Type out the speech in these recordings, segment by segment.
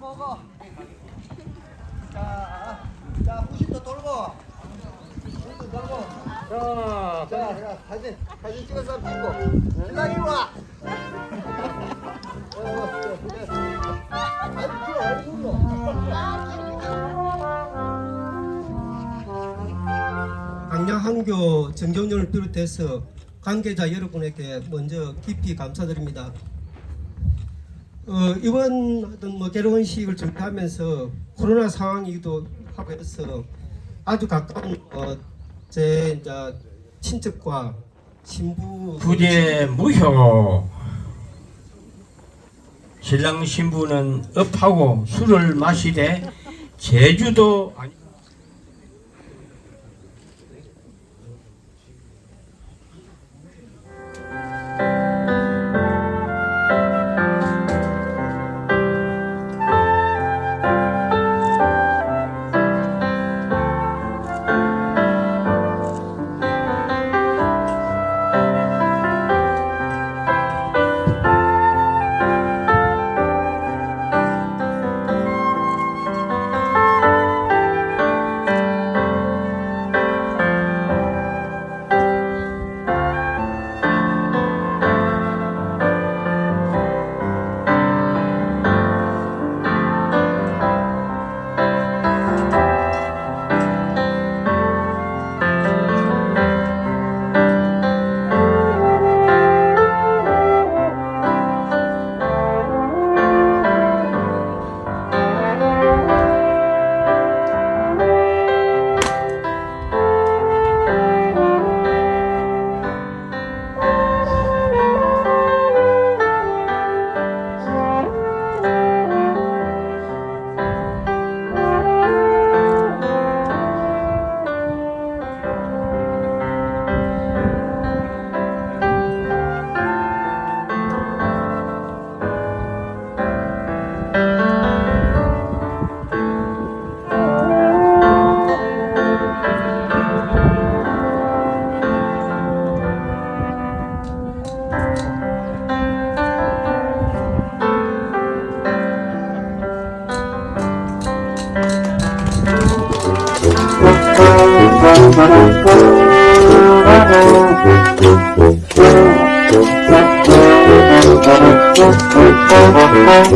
먹어. 자, 자, 자, 사진, 사진 찍어서 비고. 신랑 일로 와. 강야한교 정경련을 비롯해서 관계자 여러분에게 먼저 깊이 감사드립니다. 어, 이번 어떤 뭐 결혼식을 준비하면서 코로나 상황이기도 하고 해서 아주 가까운 어, 제 이제 친척과 신부 부재 무효. 신랑 신부는 업하고 술을 마시되 제주도 아니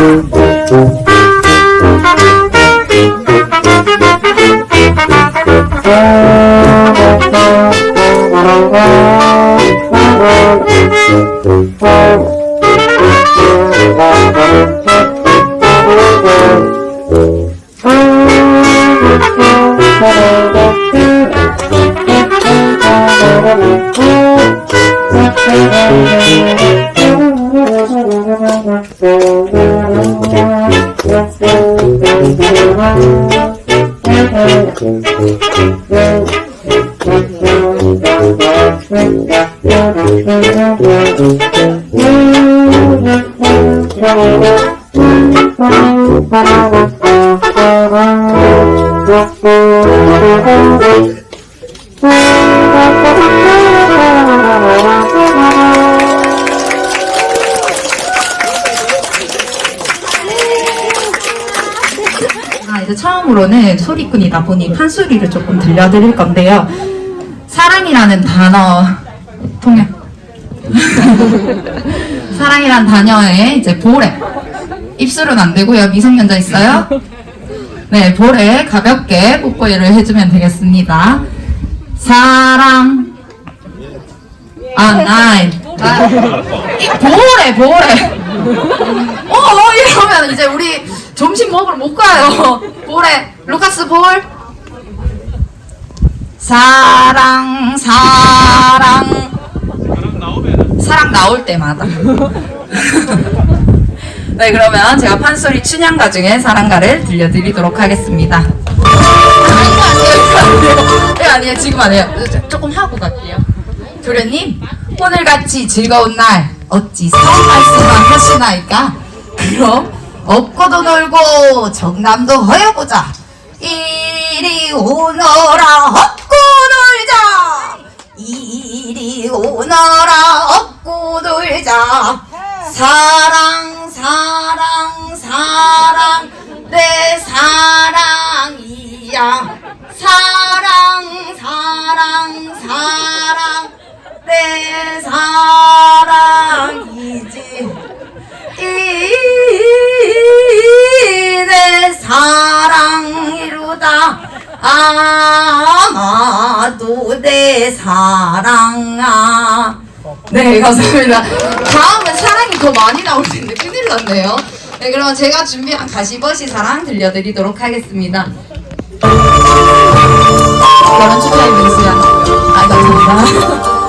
to 아, 이제 처음으로는 소리꾼이다 보니 판소리를 조금 들려드릴 건데요. 사랑이라는 단어 통역. 사랑이란 단어에 이제 볼에 입술은 안 되고요. 미성년자 있어요? 네, 볼에 가볍게 뽀뽀를 해주면 되겠습니다. 사랑. 아, 나인. 나- 이 볼에, 볼에. 어, 어, 이러면 이제 우리 점심 먹으러 못 가요. 볼에, 루카스 볼. 사랑 사랑. 사랑 나올 때마다. 네 그러면 제가 판소리 춘향가 중에 사랑가를 들려드리도록 하겠습니다. 아, 아니에요? 아니에요 아니에요? 지금 아니에요. 조- 조금 하고 갈게요. 도련님 오늘같이 즐거운 날 어찌 사업 말씀만 하시나이까? 그럼 업고도 놀고 정남도 허여보자. 이리 오너라 업고 놀자. 이리 오너라 업고 놀자. 사랑 사랑 사랑. 내 사랑이야. 사랑 사랑 사랑. 내 사랑이지. 이 내 사랑이로다. 아마도 내 사랑아. 네 감사합니다. 다음은 사랑이 더 많이 나올 텐데 큰일 났네요. 네 그러면 제가 준비한 가시버시 사랑 들려드리도록 하겠습니다. 결혼 축하해 민수야 아 감사합니다